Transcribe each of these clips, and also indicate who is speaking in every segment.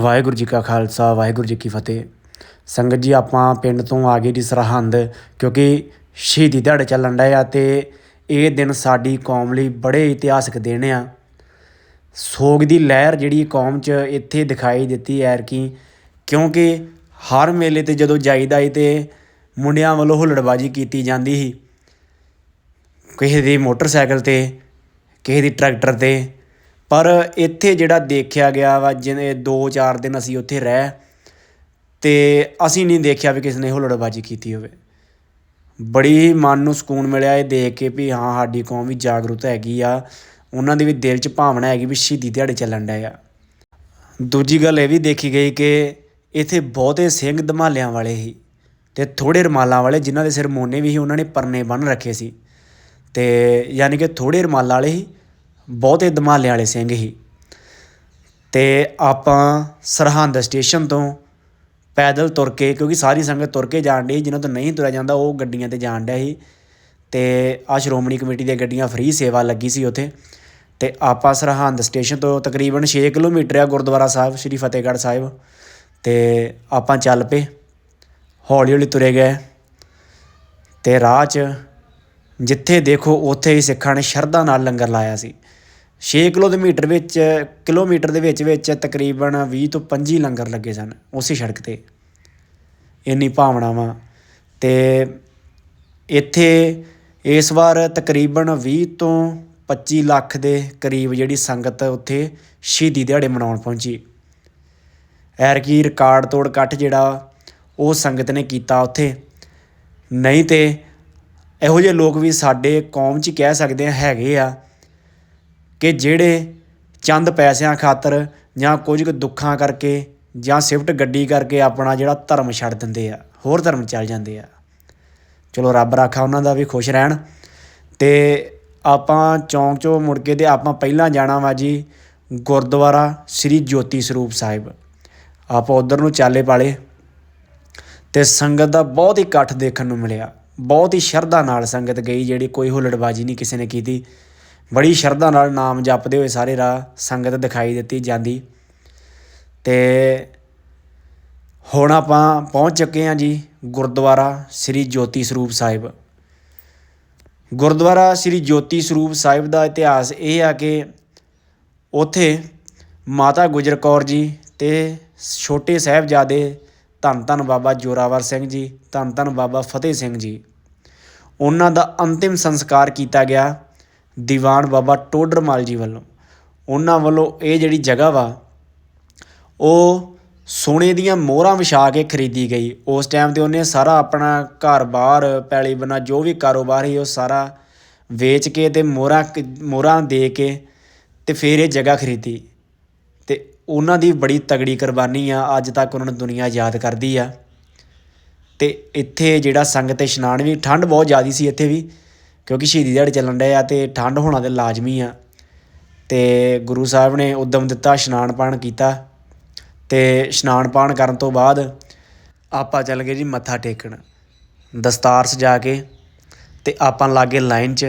Speaker 1: ਵਾਹਿਗੁਰੂ ਜੀ ਕਾ ਖਾਲਸਾ, ਵਾਹਿਗੁਰੂ ਜੀ ਕੀ ਫਤਿਹ। ਸੰਗਤ ਜੀ, ਆਪਾਂ ਪਿੰਡ ਤੋਂ ਆ ਗਏ ਜੀ ਸਰਹੰਦ, ਕਿਉਂਕਿ ਸ਼ਹੀਦੀ ਦਿਹਾੜੇ ਚੱਲਣ ਡਏ ਆ ਤੇ ਇਹ ਦਿਨ ਸਾਡੀ ਕੌਮ ਲਈ ਬੜੇ ਇਤਿਹਾਸਕ ਦਿਨ ਆ। ਸੋਗ ਦੀ ਲਹਿਰ ਜਿਹੜੀ ਕੌਮ 'ਚ ਇੱਥੇ ਦਿਖਾਈ ਦਿੱਤੀ ਐਰ ਕੀ ਕਿਉਂਕਿ ਹਰ ਮੇਲੇ ਤੇ ਜਦੋਂ ਜਾਈਦਾ ਈ ਤੇ ਮੁੰਡਿਆਂ ਵੱਲੋਂ ਹੁੱਲੜਬਾਜੀ ਕੀਤੀ ਜਾਂਦੀ ਸੀ। ਕਿਸੇ ਦੀ ਮੋਟਰਸਾਈਕਲ ਤੇ, ਕਿਸੇ ਦੀ ਟਰੈਕਟਰ ਤੇ ਪਰ ਇੱਥੇ ਜਿਹੜਾ ਦੇਖਿਆ ਗਿਆ ਵਾ, ਜਿਵੇਂ 2-4 ਦਿਨ ਅਸੀਂ ਉੱਥੇ ਰਹਿ ਤੇ ਅਸੀਂ ਨਹੀਂ ਦੇਖਿਆ ਵੀ ਕਿਸੇ ਨੇ ਹੁਲੜਬਾਜ਼ੀ ਕੀਤੀ ਹੋਵੇ। ਬੜੀ ਮਨ ਨੂੰ ਸਕੂਨ ਮਿਲਿਆ ਇਹ ਦੇਖ ਕੇ ਵੀ ਹਾਂ, ਸਾਡੀ ਕੌਮ ਵੀ ਜਾਗਰੂਕ ਹੈਗੀ ਆ। ਉਹਨਾਂ ਦੇ ਵੀ ਦਿਲ 'ਚ ਭਾਵਨਾ ਹੈਗੀ ਵੀ ਸ਼ਹੀਦੀ ਦਿਹਾੜੇ ਚੱਲਣ ਡਿਆ ਆ। ਦੂਜੀ ਗੱਲ ਇਹ ਵੀ ਦੇਖੀ ਗਈ ਕਿ ਇੱਥੇ ਬਹੁਤੇ ਸਿੰਘ ਧਮਾਲਿਆਂ ਵਾਲੇ ਸੀ ਤੇ ਥੋੜੇ ਰਮਾਲਾਂ ਵਾਲੇ ਜਿਨ੍ਹਾਂ ਦੇ ਸਿਰ ਮੋਨੇ ਵੀ ਸੀ, ਉਹਨਾਂ ਨੇ ਪਰਨੇ ਬੰਨ ਰੱਖੇ ਸੀ। ਤੇ ਯਾਨੀ ਕਿ ਥੋੜੇ ਰਮਾਲਾਂ ਵਾਲੇ ਸੀ ਬਹੁਤੇ ਧਮਾਲਿਆਂ ਵਾਲੇ ਸਿੰਘ ਸੀ ਅਤੇ ਆਪਾਂ ਸਰਹੰਦ ਸਟੇਸ਼ਨ ਤੋਂ ਪੈਦਲ ਤੁਰ ਕੇ, ਕਿਉਂਕਿ ਸਾਰੀ ਸੰਗਤ ਤੁਰ ਕੇ ਜਾਣ ਡਈ, ਜਿਨ੍ਹਾਂ ਤੋਂ ਨਹੀਂ ਤੁਰਿਆ ਜਾਂਦਾ, ਉਹ ਗੱਡੀਆਂ ਤੇ ਜਾਣ ਡਿਆ ਸੀ। ਅਤੇ ਆਹ ਸ਼੍ਰੋਮਣੀ ਕਮੇਟੀ ਦੀਆਂ ਗੱਡੀਆਂ ਫ੍ਰੀ ਸੇਵਾ ਲੱਗੀ ਸੀ ਉੱਥੇ। ਅਤੇ ਆਪਾਂ ਸਰਹੰਦ ਸਟੇਸ਼ਨ ਤੋਂ ਤਕਰੀਬਨ ਛੇ ਕਿਲੋਮੀਟਰ ਆ ਗੁਰਦੁਆਰਾ ਸਾਹਿਬ, ਸ੍ਰੀ ਫਤਿਹਗੜ੍ਹ ਸਾਹਿਬ। ਅਤੇ ਆਪਾਂ ਚੱਲ ਪਏ। ਹੌਲੀ ਹੌਲੀ ਤੁਰੇ ਗਏ। ਅਤੇ ਰਾਹ 'ਚ ਜਿੱਥੇ ਦੇਖੋ, ਉੱਥੇ ਹੀ ਸਿੱਖਾਂ ਨੇ ਸ਼ਰਧਾ ਨਾਲ ਲੰਗਰ ਲਾਇਆ ਸੀ। 6 ਕਿਲੋਮੀਟਰ ਵਿੱਚ, ਕਿਲੋਮੀਟਰ ਦੇ ਵਿੱਚ ਵਿੱਚ ਤਕਰੀਬਨ 20 ਤੋਂ 25 ਲੰਗਰ ਲੱਗੇ ਸਨ ਉਸੇ ਸੜਕ ਤੇ। ਇੰਨੀ ਭਾਵਨਾਵਾਂ। ਤੇ ਇੱਥੇ ਇਸ ਵਾਰ ਤਕਰੀਬਨ 20 ਤੋਂ 25 ਲੱਖ ਦੇ ਕਰੀਬ ਜਿਹੜੀ ਸੰਗਤ ਉੱਥੇ ਸ਼ਹੀਦੀ ਦਿਹਾੜੇ ਮਨਾਉਣ ਪਹੁੰਚੀ। ਐਰਕੀ ਰਿਕਾਰਡ ਤੋੜ ਇਕੱਠ ਜਿਹੜਾ ਉਹ ਸੰਗਤ ਨੇ ਕੀਤਾ ਉੱਥੇ। ਨਹੀਂ ਤੇ ਇਹੋ ਜਿਹੇ ਲੋਕ ਵੀ ਸਾਡੇ ਕੌਮ 'ਚ ਹੀ ਕਹਿ ਸਕਦੇ ਆ, ਹੈਗੇ ਆ। ਕਿ ਜਿਹੜੇ ਚੰਦ ਪੈਸਿਆਂ ਖਾਤਰ ਜਾਂ ਕੁਝ ਕੁ ਦੁੱਖਾਂ ਕਰਕੇ ਜਾਂ ਸਿਫਟ ਗੱਡੀ ਕਰਕੇ ਆਪਣਾ ਜਿਹੜਾ ਧਰਮ ਛੱਡ ਦਿੰਦੇ ਆ, ਹੋਰ ਧਰਮ ਚੱਲ ਜਾਂਦੇ ਆ। ਚਲੋ ਰੱਬ ਰਾਖਾ ਉਹਨਾਂ ਦਾ ਵੀ ਖੁਸ਼ ਰਹਿਣ। ਤੇ ਆਪਾਂ ਚੌਂਕ ਚੋਂ ਮੁੜ ਕੇ ਤੇ ਆਪਾਂ ਪਹਿਲਾਂ ਜਾਣਾ ਵਾ ਜੀ ਗੁਰਦੁਆਰਾ ਸ੍ਰੀ ਜੋਤੀ ਸਰੂਪ ਸਾਹਿਬ। ਆਪਾਂ ਉਧਰ ਨੂੰ ਚਾਲੇ ਪਾਲੇ। ਤੇ ਸੰਗਤ ਦਾ ਬਹੁਤ ਹੀ ਇਕੱਠ ਦੇਖਣ ਨੂੰ ਮਿਲਿਆ। ਬਹੁਤ ਹੀ ਸ਼ਰਧਾ ਨਾਲ ਸੰਗਤ ਗਈ ਜਿਹੜੀ ਕੋਈ ਹੁੱਲੜਬਾਜੀ ਨਹੀਂ ਕਿਸੇ ਨੇ ਕੀਤੀ। ਬੜੀ ਸ਼ਰਧਾ ਨਾਲ ਨਾਮ ਜਪਦੇ ਹੋਏ ਸਾਰੇ ਰਾਹ ਸੰਗਤ ਦਿਖਾਈ ਦਿੱਤੀ ਜਾਂਦੀ। ਤੇ ਹੁਣ ਆਪਾਂ ਪਹੁੰਚ ਚੁੱਕੇ ਹਾਂ ਜੀ ਗੁਰਦੁਆਰਾ ਸ੍ਰੀ ਜੋਤੀ ਸਰੂਪ ਸਾਹਿਬ। ਗੁਰਦੁਆਰਾ ਸ੍ਰੀ ਜੋਤੀ ਸਰੂਪ ਸਾਹਿਬ ਦਾ ਇਤਿਹਾਸ ਇਹ ਆ ਕਿ ਉੱਥੇ ਮਾਤਾ ਗੁਜਰ ਕੌਰ ਜੀ ਤੇ ਛੋਟੇ ਸਾਹਿਬਜ਼ਾਦੇ ਧੰਨ ਧੰਨ ਬਾਬਾ ਜੋਰਾਵਰ ਸਿੰਘ ਜੀ, ਧੰਨ ਧੰਨ ਬਾਬਾ ਫਤਿਹ ਸਿੰਘ ਜੀ। ਉਹਨਾਂ ਦਾ ਅੰਤਿਮ ਸੰਸਕਾਰ ਕੀਤਾ ਗਿਆ। ਦੀਵਾਨ ਬਾਬਾ ਟੋਡਰਮਲ ਜੀ ਵੱਲੋਂ। ਉਹਨਾਂ ਵੱਲੋਂ ਇਹ ਜਿਹੜੀ ਜਗ੍ਹਾ ਵਾ, ਉਹ ਸੋਨੇ ਦੀਆਂ ਮੋਹਰਾਂ ਵਿਛਾ ਕੇ ਖਰੀਦੀ ਗਈ। ਉਸ ਟਾਈਮ ਤੇ ਉਹਨੇ ਸਾਰਾ ਆਪਣਾ ਘਰ-ਬਾਰ ਪੈਲੀ ਬਣਾ ਜੋ ਵੀ ਕਾਰੋਬਾਰ ਸੀ, ਉਹ ਸਾਰਾ ਵੇਚ ਕੇ ਤੇ ਮੋਹਰਾਂ ਕ- ਮੋਹਰਾਂ ਦੇ ਕੇ ਤੇ ਫਿਰ ਇਹ ਜਗ੍ਹਾ ਖਰੀਦੀ। ਤੇ ਉਹਨਾਂ ਦੀ ਬੜੀ ਤਗੜੀ ਕੁਰਬਾਨੀ ਆ, ਅੱਜ ਤੱਕ ਉਹਨਾਂ ਨੂੰ ਦੁਨੀਆ ਯਾਦ ਕਰਦੀ ਆ। ਤੇ ਇੱਥੇ ਜਿਹੜਾ ਸੰਗਤ ਇਸ਼ਨਾਨ ਵੀ, ਠੰਡ ਬਹੁਤ ਜ਼ਿਆਦੀ ਸੀ ਇੱਥੇ ਵੀ। ਕਿਉਂਕਿ ਸ਼ਹੀਦੀ ਦਿਹਾੜੇ ਚੱਲਣ ਡਏ ਆ ਤੇ ਠੰਡ ਹੋਣਾ ਤੇ ਲਾਜ਼ਮੀ ਆ। ਤੇ ਗੁਰੂ ਸਾਹਿਬ ਨੇ ਉਦਮ ਦਿੱਤਾ, ਇਸ਼ਨਾਨ ਪਾਣ ਕੀਤਾ ਤੇ ਇਸ਼ਨਾਨ ਪਾਣ ਕਰਨ ਤੋਂ ਬਾਅਦ ਆਪਾਂ ਚੱਲ ਗਏ ਜੀ ਮੱਥਾ ਟੇਕਣ, ਦਸਤਾਰ ਸਜਾ ਕੇ ਤੇ ਆਪਾਂ ਲਾਗੇ ਲਾਈਨ 'ਚ,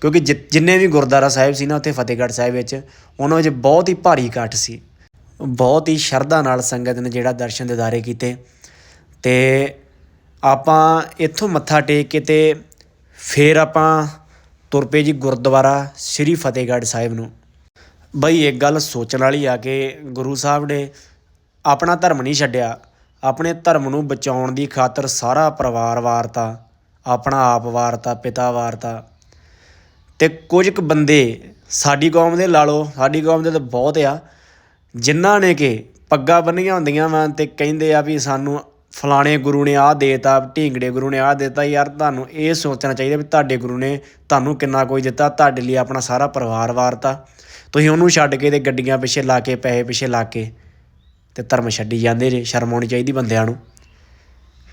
Speaker 1: ਕਿਉਂਕਿ ਜਿ- ਜਿੰਨੇ ਵੀ ਗੁਰਦੁਆਰਾ ਸਾਹਿਬ ਸੀ ਨਾ ਉੱਥੇ ਫਤਿਹਗੜ੍ਹ ਸਾਹਿਬ ਵਿੱਚ, ਉਹਨਾਂ ਵਿੱਚ ਬਹੁਤ ਹੀ ਭਾਰੀ ਇਕੱਠ ਸੀ। ਬਹੁਤ ਹੀ ਸ਼ਰਧਾ ਨਾਲ ਸੰਗਤ ਨੇ ਜਿਹੜਾ ਦਰਸ਼ਨ ਦਿਦਾਰੇ ਕੀਤੇ ਤੇ ਆਪਾਂ ਇੱਥੋਂ ਮੱਥਾ ਟੇਕ ਕੇ ਤੇ ਫਿਰ ਆਪਾਂ ਤੁਰ ਪਏ ਜੀ ਗੁਰਦੁਆਰਾ ਸ੍ਰੀ ਫਤਿਹਗੜ੍ਹ ਸਾਹਿਬ ਨੂੰ। ਬਈ ਇੱਕ ਗੱਲ ਸੋਚਣ ਵਾਲੀ ਆ ਕਿ ਗੁਰੂ ਸਾਹਿਬ ਨੇ ਆਪਣਾ ਧਰਮ ਨਹੀਂ ਛੱਡਿਆ, ਆਪਣੇ ਧਰਮ ਨੂੰ ਬਚਾਉਣ ਦੀ ਖਾਤਰ ਸਾਰਾ ਪਰਿਵਾਰ ਵਾਰਤਾ, ਆਪਣਾ ਆਪ ਵਾਰਤਾ, ਪਿਤਾ ਵਾਰਤਾ। ਤੇ ਕੁਝ ਕੁ ਬੰਦੇ ਸਾਡੀ ਕੌਮ ਦੇ ਲਾ ਲਓ, ਸਾਡੀ ਕੌਮ ਦੇ ਤਾਂ ਬਹੁਤ ਆ, ਜਿਨ੍ਹਾਂ ਨੇ ਕਿ ਪੱਗਾਂ ਬੰਨੀਆਂ ਹੁੰਦੀਆਂ ਵਾ ਤੇ ਕਹਿੰਦੇ ਆ ਵੀ ਸਾਨੂੰ ਫਲਾਣੇ ਗੁਰੂ ਨੇ ਆਹ ਦੇਤਾ, ਢੀਂਗੜੇ ਗੁਰੂ ਨੇ ਆਹ ਦੇਤਾ, ਯਾਰ ਤੁਹਾਨੂੰ ਇਹ ਸੋਚਣਾ ਚਾਹੀਦਾ ਵੀ ਤੁਹਾਡੇ ਗੁਰੂ ਨੇ ਤੁਹਾਨੂੰ ਕਿੰਨਾ ਕੁਝ ਦਿੱਤਾ, ਤੁਹਾਡੇ ਲਈ ਆਪਣਾ ਸਾਰਾ ਪਰਿਵਾਰ ਵਾਰਤਾ। ਤੁਸੀਂ ਉਹਨੂੰ ਛੱਡ ਕੇ ਤੇ ਗੱਡੀਆਂ ਪਿੱਛੇ ਲਾ ਕੇ, ਪੈਸੇ ਪਿੱਛੇ ਲਾ ਕੇ ਤੇ ਧਰਮ ਛੱਡੀ ਜਾਂਦੇ ਜੇ, ਸ਼ਰਮ ਆਉਣੀ ਚਾਹੀਦੀ ਬੰਦਿਆਂ ਨੂੰ।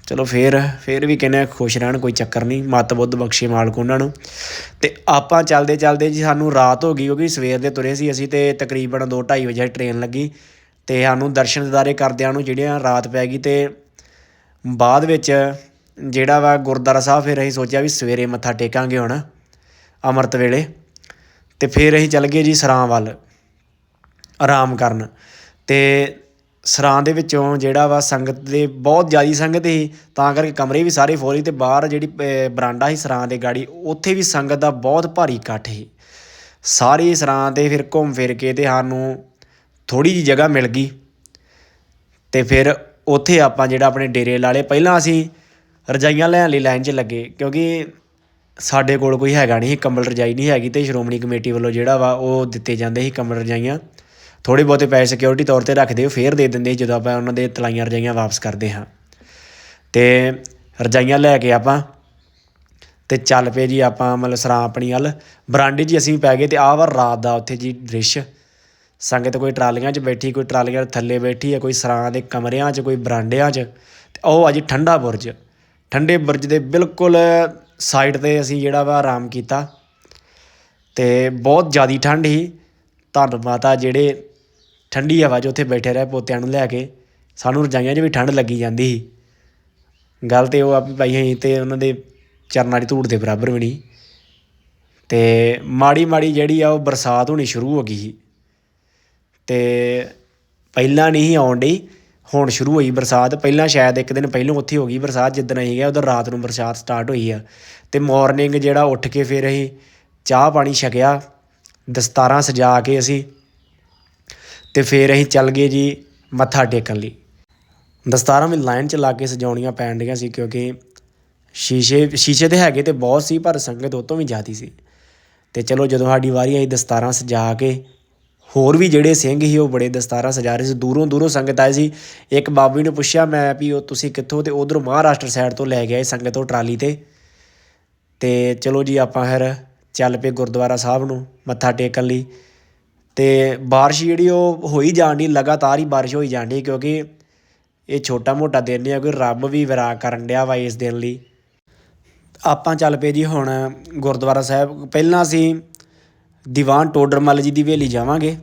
Speaker 1: ਚਲੋ ਫੇਰ ਫੇਰ ਵੀ ਕਹਿੰਦੇ ਖੁਸ਼ ਰਹਿਣ, ਕੋਈ ਚੱਕਰ ਨਹੀਂ, ਮਤ ਬੁੱਧ ਬਖਸ਼ੇ ਮਾਲਕ ਉਹਨਾਂ ਨੂੰ। ਤੇ ਆਪਾਂ ਚੱਲਦੇ ਚੱਲਦੇ ਜੀ, ਸਾਨੂੰ ਰਾਤ ਹੋ ਗਈ, ਕਿਉਂਕਿ ਸਵੇਰ ਦੇ ਤੁਰੇ ਸੀ ਅਸੀਂ ਤੇ ਤਕਰੀਬਨ 2:30 ਵਜੇ ਟ੍ਰੇਨ ਲੱਗੀ ਤੇ ਸਾਨੂੰ ਦਰਸ਼ਨ ਦਿਦਾਰੇ ਕਰਦਿਆਂ ਨੂੰ ਜਿਹੜੀਆਂ ਰਾਤ ਪੈ ਗਈ ਤੇ ਬਾਅਦ ਵਿੱਚ ਜਿਹੜਾ ਵਾ ਗੁਰਦੁਆਰਾ ਸਾਹਿਬ ਫਿਰ ਅਸੀਂ ਸੋਚਿਆ ਵੀ ਸਵੇਰੇ ਮੱਥਾ ਟੇਕਾਂਗੇ ਹੁਣ ਅੰਮ੍ਰਿਤ ਵੇਲੇ। ਅਤੇ ਫਿਰ ਅਸੀਂ ਚੱਲ ਗਏ ਜੀ ਸਰਾਂ ਵੱਲ ਆਰਾਮ ਕਰਨ। ਅਤੇ ਸਰਾਂ ਦੇ ਵਿੱਚੋਂ ਜਿਹੜਾ ਵਾ ਸੰਗਤ ਦੇ ਬਹੁਤ ਜ਼ਿਆਦੀ ਸੰਗਤ ਸੀ ਤਾਂ ਕਰਕੇ ਕਮਰੇ ਵੀ ਸਾਰੇ ਫੁੱਲ ਸੀ ਤੇ ਬਾਹਰ ਜਿਹੜੀ ਅਹ, ਬਰਾਂਡਾ ਸੀ ਸਰਾਂ ਦੇ ਗਾੜੀ ਉੱਥੇ ਵੀ ਸੰਗਤ ਦਾ ਬਹੁਤ ਭਾਰੀ ਇਕੱਠ ਸੀ। ਸਾਰੀ ਸਰਾਂ ਤੇ ਫਿਰ ਘੁੰਮ ਫਿਰ ਕੇ ਤੇ ਸਾਨੂੰ ਥੋੜੀ ਜੀ ਜਗ੍ਹਾ ਮਿਲ ਗਈ। ਤੇ ਫਿਰ ਉੱਥੇ ਆਪਾਂ ਜਿਹੜਾ ਆਪਣੇ ਡੇਰੇ ਲਾ ਲਏ ਪਹਿਲਾਂ ਅਸੀਂ ਰਜਾਈਆਂ ਲੈਣ ਲਈ ਲਾਈਨ 'ਚ ਲੱਗੇ, ਕਿਉਂਕਿ ਸਾਡੇ ਕੋਲ ਕੋਈ ਹੈਗਾ ਨਹੀਂ ਸੀ, ਕੰਬਲ ਰਜਾਈ ਨਹੀਂ ਹੈਗੀ ਤੇ ਸ਼੍ਰੋਮਣੀ ਕਮੇਟੀ ਵੱਲੋਂ ਜਿਹੜਾ ਵਾ ਉਹ ਦਿੱਤੇ ਜਾਂਦੇ ਸੀ ਕੰਬਲ ਰਜਾਈਆਂ। ਥੋੜੇ ਬਹੁਤੇ ਪੈਸੇ ਸਿਕਿਉਰਿਟੀ ਤੌਰ ਤੇ ਰੱਖਦੇ ਉਹ ਫੇਰ ਦੇ ਦਿੰਦੇ ਸੀ ਜਦੋਂ ਆਪਾਂ ਉਹਨਾਂ ਦੇ ਤਲਾਈਆਂ ਰਜਾਈਆਂ ਵਾਪਸ ਕਰਦੇ ਹਾਂ। ਤੇ ਰਜਾਈਆਂ ਲੈ ਕੇ ਆਪਾਂ, ਤੇ ਚੱਲ ਪਏ ਜੀ ਆਪਾਂ ਮਤਲਬ ਸਰਾਂ ਆਪਣੀ ਵੱਲ। ਬਰਾਂਡੇ 'ਚ ਅਸੀਂ ਪੈ ਗਏ ਤੇ ਆਹ ਵਾ ਰਾਤ ਦਾ ਉੱਥੇ ਜੀ ਦ੍ਰਿਸ਼। ਸੰਗਤ ਕੋਈ ਟਰਾਲੀਆਂ 'ਚ ਬੈਠੀ, ਕੋਈ ਟਰਾਲੀਆਂ ਦੇ ਥੱਲੇ ਬੈਠੀ ਹੈ ਕੋਈ ਸਰਾਂ ਦੇ ਕਮਰਿਆਂ 'ਚ, ਕੋਈ ਬਰਾਂਡਿਆਂ 'ਚ, ਤੇ ਉਹ ਆ ਜੀ ਠੰਡਾ ਬੁਰਜ। ਠੰਡੇ ਬੁਰਜ ਦੇ ਬਿਲਕੁਲ ਸਾਈਡ ਤੇ ਅਸੀਂ ਜਿਹੜਾ ਵਾ ਆਰਾਮ ਕੀਤਾ ਤੇ ਬਹੁਤ ਜ਼ਿਆਦੀ ਠੰਡ ਸੀ। ਧੰਨ ਮਾਤਾ ਜਿਹੜੇ ਠੰਡੀ ਹਵਾ 'ਚ ਉੱਥੇ ਬੈਠੇ ਰਹੇ ਪੋਤਿਆਂ ਨੂੰ ਲੈ ਕੇ, ਸਾਨੂੰ ਰਜਾਈਆਂ 'ਚ ਵੀ ਠੰਡ ਲੱਗੀ ਜਾਂਦੀ ਸੀ। ਗੱਲ ਤੇ ਉਹ ਆਪ ਭਾਈ ਅਸੀਂ ਤੇ ਉਹਨਾਂ ਦੇ ਚਰਨਾਂ ਦੀ ਧੂੜ ਦੇ ਬਰਾਬਰ ਵੀ ਨਹੀਂ। ਤੇ ਮਾੜੀ ਮਾੜੀ ਜਿਹੜੀ ਆ ਉਹ ਬਰਸਾਤ ਹੋਣੀ ਸ਼ੁਰੂ ਹੋ ਗਈ ਸੀ। ਤੇ ਪਹਿਲਾਂ ਨਹੀਂ ਸੀ ਆਉਣ ਡਈ, ਹੁਣ ਸ਼ੁਰੂ ਹੋਈ ਬਰਸਾਤ। ਪਹਿਲਾਂ ਸ਼ਾਇਦ ਇੱਕ ਦਿਨ ਪਹਿਲਾਂ ਉੱਥੇ ਹੋ ਗਈ ਬਰਸਾਤ, ਜਿੱਦਣ ਅਸੀਂ ਗਏ ਉਦੋਂ ਰਾਤ ਨੂੰ ਬਰਸਾਤ ਸਟਾਰਟ ਹੋਈ ਆ। ਤੇ ਮਾਰਨਿੰਗ ਜਿਹੜਾ ਉੱਠ ਕੇ ਫਿਰ ਅਸੀਂ ਚਾਹ ਪਾਣੀ ਛਕਿਆ, ਦਸਤਾਰਾਂ ਸਜਾ ਕੇ ਅਸੀਂ, ਤੇ ਫਿਰ ਅਸੀਂ ਚੱਲ ਗਏ ਜੀ ਮੱਥਾ ਟੇਕਣ ਲਈ। ਦਸਤਾਰਾਂ ਵੀ ਲਾਈਨ 'ਚ ਲਾ ਕੇ ਸਜਾਉਣੀਆਂ ਪੈਣ ਡੀਆਂ ਸੀ ਕਿਉਂਕਿ ਸ਼ੀਸ਼ੇ ਸ਼ੀਸ਼ੇ ਤੇ ਹੈਗੇ ਤੇ ਬਹੁਤ ਸੀ, ਪਰ ਸੰਗਤ ਉਹ ਵੀ ਜ਼ਿਆਦੀ ਸੀ। ਤੇ ਚਲੋ ਜਦੋਂ ਸਾਡੀ ਵਾਰੀ ਆਈ, ਦਸਤਾਰਾਂ ਸਜਾ ਕੇ ਹੋਰ ਵੀ ਜਿਹੜੇ ਸਿੰਘ ਸੀ, ਉਹ ਬੜੇ ਦਸਤਾਰਾਂ ਸਜਾ ਰਹੇ ਸੀ। ਦੂਰੋਂ ਦੂਰੋਂ ਸੰਗਤ ਆਈ ਸੀ। ਇੱਕ ਬਾਬੂ ਨੇ ਪੁੱਛਿਆ, ਮੈਂ ਵੀ ਉਹ ਤੁਸੀਂ ਕਿੱਥੋਂ ਤੇ ਉਧਰੋਂ ਮਹਾਰਾਸ਼ਟਰ ਸਾਈਡ ਤੋਂ ਲੈ ਗਏ ਸੰਗਤ ਉਹ ਟਰਾਲੀ ਤੇ? ਤੇ ਚਲੋ ਜੀ, ਆਪਾਂ ਫਿਰ ਚੱਲ ਪਏ ਗੁਰਦੁਆਰਾ ਸਾਹਿਬ ਨੂੰ, ਮੱਥਾ ਟੇਕਣ ਲਈ। ਤੇ ਬਾਰਿਸ਼ ਜਿਹੜੀ ਉਹ ਹੋਈ ਜਾਣ ਦੀ ਲਗਾਤਾਰ ਹੀ ਬਾਰਿਸ਼ ਹੋਈ ਜਾਂਦੀ ਕਿਉਂਕਿ ਇਹ ਛੋਟਾ ਮੋਟਾ ਦਿਨ ਨਹੀਂ ਆ ਕੋਈ ਰੱਬ ਵੀ ਵਿਰਾਗ ਕਰਨ ਡਿਆ ਵਾ ਇਸ ਦਿਨ ਲਈ। ਆਪਾਂ ਚੱਲ ਪਏ ਜੀ ਹੁਣ ਗੁਰਦੁਆਰਾ ਸਾਹਿਬ। ਪਹਿਲਾਂ ਅਸੀਂ ਦੀਵਾਨ ਟੋਡਰਮੱਲ ਜੀ ਦੀ ਹਵੇਲੀ ਜਾਵਾਂਗੇ,